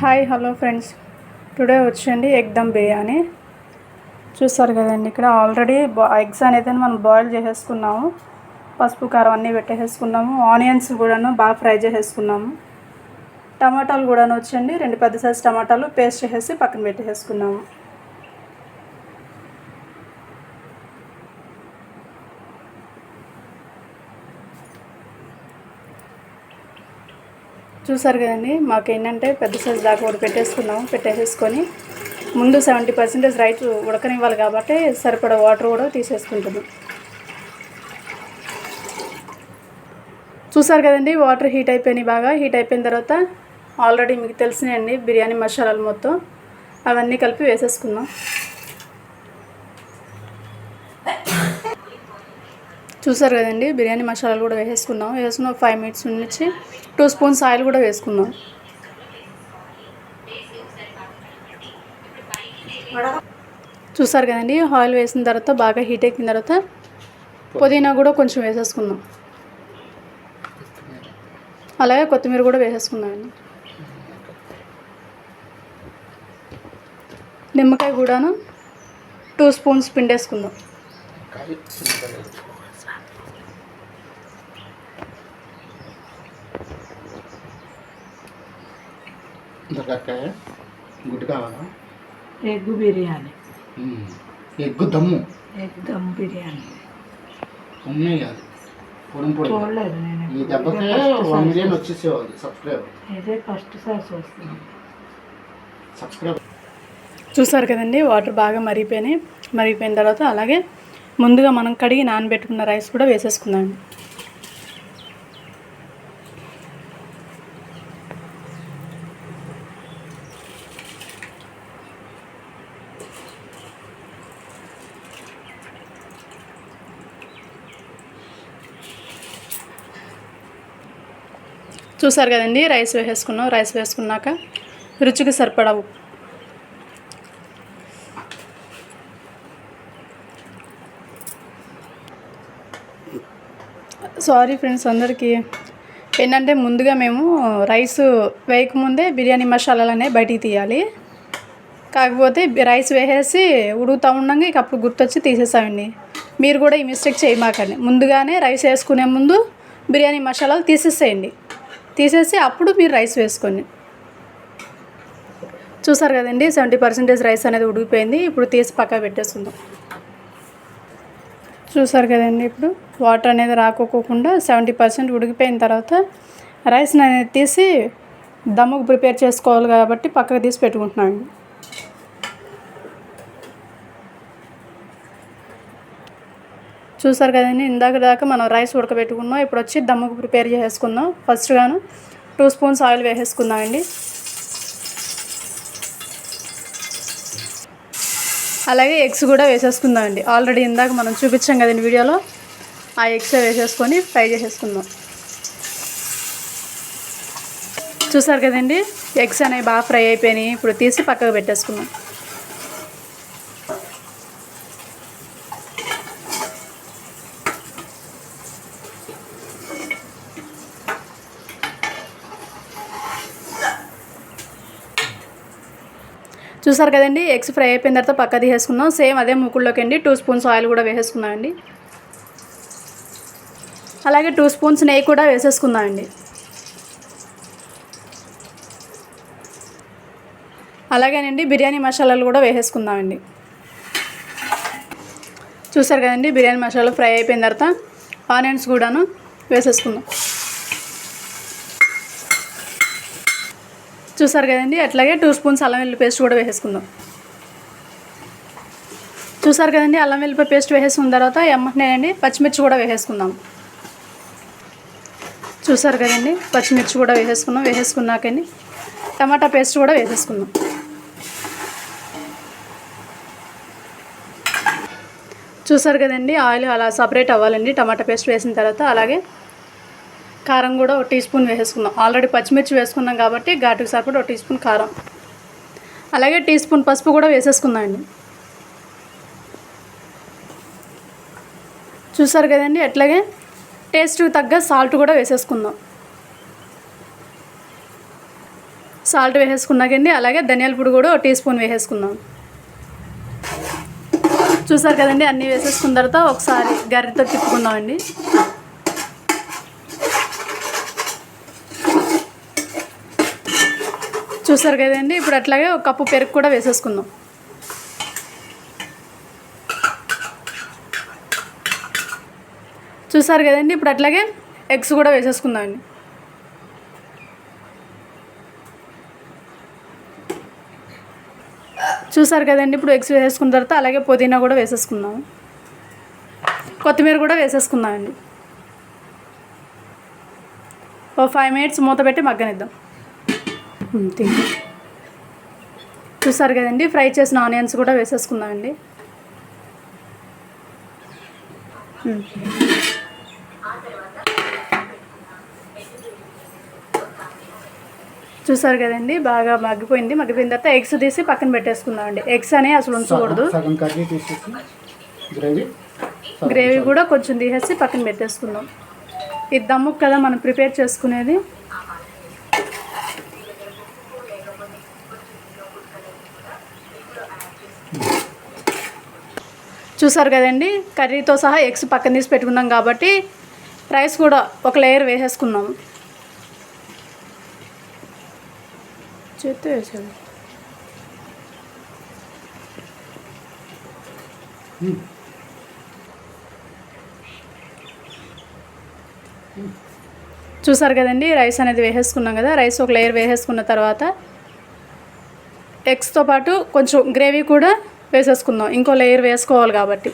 Hi hello friends. Today వచ్చండి egg dum biryani. చూస్తారు కదండి ఇక్కడ ఆల్రెడీ ఎగ్స్ అనేది మనం బాయిల్ చేసేసుకున్నాము. పసుపు కారం అన్నీ పెట్టేసుకున్నాము ఆనియన్స్ కూడాను బాగా ఫ్రై చేసేసుకున్నాము. టమాటాలు కూడాను వచ్చండి రెండు పెద్ద సైజు టమాటాలు పేస్ట్ చేసేసి పక్కన పెట్టేసుకున్నాము చూసారు కదండి మాకు ఏంటంటే పెద్ద సైజు దాకా కూడా పెట్టేసుకున్నాము పెట్టేసేసుకొని ముందు సెవెంటీ పర్సెంటేజ్ రైట్ ఉడకనివ్వాలి కాబట్టి సరిపడా వాటర్ కూడా తీసేసుకుంటుంది. చూసారు కదండి వాటర్ హీట్ అయిపోయినాయి బాగా హీట్ అయిపోయిన తర్వాత ఆల్రెడీ మీకు తెలిసినాయండి బిర్యానీ మసాలాలు మొత్తం అవన్నీ కలిపి వేసేసుకుందాం. చూసారు కదండి బిర్యానీ మసాలాలు కూడా వేసుకున్నాం వేసుకున్న ఫైవ్ మినిట్స్ నుంచి టూ స్పూన్స్ ఆయిల్ కూడా వేసుకుందాం చూసారు కదండి ఆయిల్ వేసిన తర్వాత బాగా హీట్ ఎక్కిన తర్వాత పుదీనా కూడా కొంచెం వేసేసుకుందాం అలాగే కొత్తిమీర కూడా వేసేసుకుందామండి నిమ్మకాయ కూడాను టూ స్పూన్స్ పిండేసుకుందాం దొరకాయ గుడ్డు కావాలా ఎగ్ బిర్యానీ. ఎగ్గు దమ్ము. ఎగ్ దమ్ బిర్యానీ. ఉన్నాయి కాదు. పొడం పొడి చూడలేదు నేను ఈ దెబ్బకే ఇదే first వన్ size మిలియన్ వచ్చేసేవాళ్ళు సబ్స్క్రైబర్. ఇదే ఫస్ట్ సారి చూస్తున్నాను సబ్స్క్రైబర్. చూసారు కదండి వాటర్ బాగా మరిగిపోయినాయి. మరిగిపోయిన తర్వాత అలాగే ముందుగా మనం కడిగి నానబెట్టుకున్న రైస్ కూడా వేసేసుకుందాం. చూసారు కదండి రైస్ వేసేసుకున్నాం. రైస్ వేసుకున్నాక రుచికి సరిపడా ఉప్పు. సారీ ఫ్రెండ్స్ అందరికీ. ఏంటంటే ముందుగా మేము రైస్ వేయకముందే బిర్యానీ మసాలాలు అనేవి బయటికి తీయాలి. కాకపోతే రైస్ వేసేసి ఉడుకుతూ ఉండగా ఇక అప్పుడు గుర్తొచ్చి తీసేసామండి మీరు కూడా ఈ మిస్టేక్ చేయమాకండి. ముందుగానే రైస్ వేసుకునే ముందు బిర్యానీ మసాలాలు తీసేసేయండి. తీసేసి అప్పుడు మీరు రైస్ వేసుకొని. చూసారు కదండి సెవెంటీ పర్సెంటేజ్ రైస్ అనేది ఉడికిపోయింది. ఇప్పుడు తీసి పక్క పెట్టేసుకుందాం. చూసారు కదండి ఇప్పుడు వాటర్ అనేది రాకోకుండా సెవెంటీ పర్సెంట్ ఉడికిపోయిన తర్వాత రైస్ అనేది తీసి దమ్ముకు ప్రిపేర్ చేసుకోవాలి కాబట్టి పక్కకు తీసి పెట్టుకుంటున్నాను. చూసారు కదండి ఇందాక దాకా మనం రైస్ ఉడకబెట్టుకున్నాం. ఇప్పుడు వచ్చి దమ్ముకు ప్రిపేర్ చేసుకుందాం ఫస్ట్ గాను టూ స్పూన్స్ ఆయిల్ వేసేసుకుందామండి అలాగే ఎగ్స్ కూడా వేసేసుకుందామండి ఆల్రెడీ ఇందాక మనం చూపించాం కదండి వీడియోలో. ఆ ఎగ్స్ వేసేసుకొని ఫ్రై చేసేసుకుందాం. చూసారు కదండి ఎగ్స్ అనేవి బాగా ఫ్రై అయిపోయినాయి. ఇప్పుడు తీసి పక్కకు పెట్టేసుకుందాం. చూసారు కదండి ఎగ్స్ ఫ్రై అయిపోయిన తర్వాత పక్క తీసేసుకుందాం. సేమ్ అదే ముక్కుల్లోకి అండి టూ స్పూన్స్ ఆయిల్ కూడా వేసేసుకుందామండి. అలాగే టూ స్పూన్స్ నెయ్యి కూడా వేసేసుకుందామండి. అలాగేనండి బిర్యానీ మసాలాలు కూడా వేసేసుకుందామండి. చూసారు కదండి బిర్యానీ మసాలా ఫ్రై అయిపోయిన తర్వాత ఆనియన్స్ కూడాను వేసేసుకుందాం. చూసారు కదండి? అట్లాగే టూ స్పూన్స్ అల్లం వెల్లుల్లి పేస్ట్ కూడా వేసేసుకుందాం. చూసారు కదండి? అల్లం వెల్లుల్లి పేస్ట్ వేసేసుకున్న తర్వాత ఎమ్మటనేనండి పచ్చిమిర్చి కూడా వేసేసుకుందాం. చూసారు కదండి? పచ్చిమిర్చి కూడా వేసేసుకున్నాం వేసేసుకున్నాకండి టమాటా పేస్ట్ కూడా వేసేసుకుందాం. చూసారు కదండి? ఆయిల్ అలా సపరేట్ అవ్వాలండి టమాటా పేస్ట్ వేసిన తర్వాత. అలాగే కారం కూడా ఒక టీ స్పూన్ వేసుకుందాం ఆల్రెడీ పచ్చిమిర్చి వేసుకున్నాం కాబట్టి ఘాటుకు సరిపడా ఒక టీ స్పూన్ కారం. అలాగే టీ స్పూన్ పసుపు కూడా వేసేసుకుందాం అండి. చూసారు కదండి? అట్లాగే టేస్ట్కి తగ్గ సాల్ట్ కూడా వేసేసుకుందాం. సాల్ట్ వేసేసుకున్నాకండి అలాగే ధనియాల పొడి కూడా ఒక టీ స్పూన్ వేసేసుకుందాం. చూసారు కదండి? అన్నీ వేసేసుకున్న తర్వాత ఒకసారి గరిటతో తిప్పుకుందామండి చూసారు కదండి? ఇప్పుడు అట్లాగే ఒక కప్పు పెరుగు కూడా వేసేసుకుందాం. చూసారు కదండి? ఇప్పుడు అట్లాగే ఎగ్స్ కూడా వేసేసుకుందామండి చూసారు కదండి? ఇప్పుడు ఎగ్స్ వేసేసుకున్న తర్వాత అలాగే పుదీనా కూడా వేసేసుకుందాం. కొత్తిమీర కూడా వేసేసుకుందామండి ఓ ఫైవ్ మినిట్స్ మూత పెట్టి మగ్గనిద్దాం. తిండి చూసారు కదండి ఫ్రై చేసిన ఆనియన్స్ కూడా వేసేసుకుందామండి ఉమ్. చూసారు కదండి బాగా మగ్గిపోయింది. మగ్గిపోయిన తర్వాత ఎగ్స్ తీసి పక్కన పెట్టేసుకుందామండి ఎగ్స్ అని అసలు ఉంచకూడదు. గ్రేవీ కూడా కొంచెం తీసేసి పక్కన పెట్టేసుకుందాం. ఇది దమ్ముకు కదా మనం ప్రిపేర్ చేసుకునేది. చూసారు కదండి? కర్రీతో సహా ఎగ్స్ పక్కన తీసి పెట్టుకున్నాం కాబట్టి రైస్ కూడా ఒక లేయర్ వేసేసుకున్నాం. చేతి వేసాడు చూసారు కదండి? రైస్ అనేది వేసేసుకున్నాం కదా? రైస్ ఒక లేయర్ వేసేసుకున్న తర్వాత ఎగ్స్తో పాటు కొంచెం గ్రేవీ కూడా వేసేసుకుందాం. ఇంకో లేయర్ వేసుకోవాలి కాబట్టి.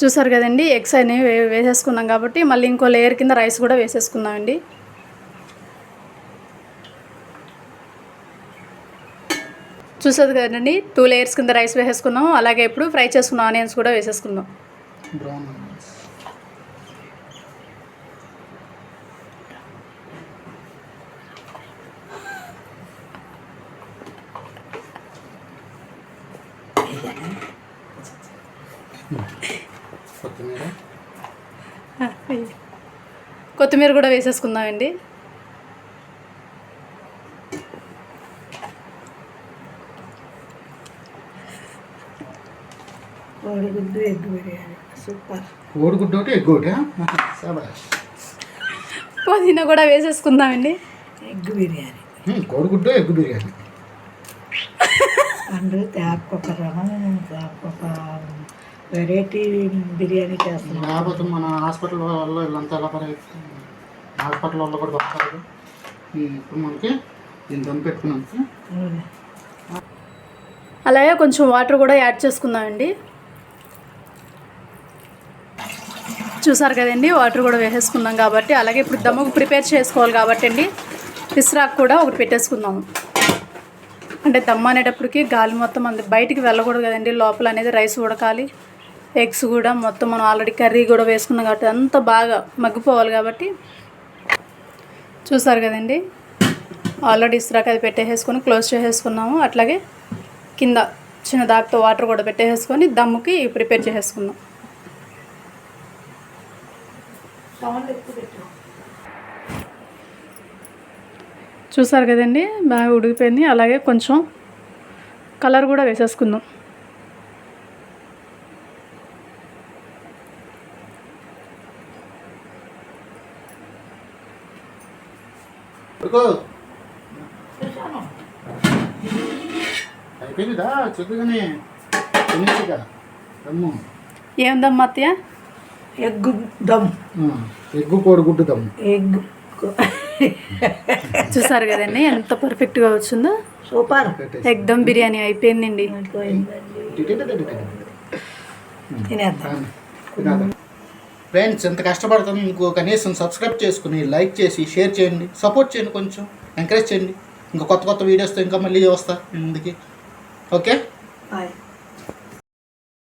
చూసారు కదండి ఎగ్స్ అనేవి వేసేసుకున్నాం కాబట్టి మళ్ళీ ఇంకో లేయర్ కింద రైస్ కూడా వేసేసుకుందామండి. చూసారు కదండి టూ లేయర్స్ కింద రైస్ వేసేసుకున్నాం అలాగే ఇప్పుడు ఫ్రై చేసుకున్న ఆనియన్స్ కూడా వేసేసుకుందాం బ్రౌన్ కొత్తిమీర కొత్తిమీర కూడా వేసేసుకుందామండి. కోడిగుడ్డు ఎగ్ బిర్యానీ. సూపర్. కోడిగుడ్డు ఒకటి ఎగ్ ఒకటి సబాష్ పుదీనా కూడా వేసేసుకుందామండి. ఎగ్ బిర్యానీ. కోడిగుడ్డు ఎగ్ బిర్యానీ. అండ్ తేపకొక రకం ఒక వెరైటీ బిర్యానీ చేస్తున్నాం. లేకపోతే మన హాస్పిటల్ వాళ్ళు వీళ్ళంతా ఎలా పరే హాస్పిటల్ వాళ్ళు కూడా వస్తారు ఇప్పుడు మనకి దీన్ని దమ్ పెట్టుకున్నాక అలాగే కొంచెం వాటర్ కూడా యాడ్ చేసుకుందామండి. చూసారు కదండి వాటర్ కూడా వేసేసుకున్నాం కాబట్టి అలాగే ఇప్పుడు దమ్ముకు ప్రిపేర్ చేసుకోవాలి కాబట్టి అండి ఇస్రాక్ కూడా ఒకటి పెట్టేసుకుందాము. అంటే దమ్ అనేటప్పటికి గాలి మొత్తం అంది బయటికి వెళ్ళకూడదు కదండి లోపల అనేది రైస్ ఉడకాలి. ఎగ్స్ కూడా మొత్తం మనం ఆల్రెడీ కర్రీ కూడా వేసుకున్నాం కాబట్టి అంతా బాగా మగ్గిపోవాలి కాబట్టి చూసారు కదండి? ఆల్రెడీ ఇస్రాక్ అది పెట్టేసుకొని క్లోజ్ చేసేసుకున్నాము. అట్లాగే కింద చిన్న దాక్తో వాటర్ కూడా పెట్టేసుకొని దమ్ముకి ప్రిపేర్ చేసేసుకుందాం. పెట్టు. చూసారు కదండి? బాగా ఉడికిపోయింది. అలాగే కొంచెం కలర్ కూడా వేసేసుకుందాం. ఉడుకో అయిపోయిందిదా చెప్పగానే తినేసిగా దమ్ము. ఏందమ్మా అత్తయ్య? ఎగ్ దమ్. ఎగ్గు కోడిగుడ్డు దమ్ము ఎగ్ చూసారు కదండి ఎంత పర్ఫెక్ట్గా వచ్చిందో? సూపర్. ఎగ్దమ్ బిర్యానీ అయిపోయిందండి. తినేద్దాం. ఫ్రెండ్స్ ఎంత కష్టపడతాను కనీసం సబ్స్క్రైబ్ చేసుకుని లైక్ చేసి షేర్ చేయండి. సపోర్ట్ చేయండి కొంచెం. ఎంకరేజ్ చేయండి. ఇంకా కొత్త కొత్త వీడియోస్తో ఇంకా మళ్ళీ వస్తా ముందుకి. Okay bye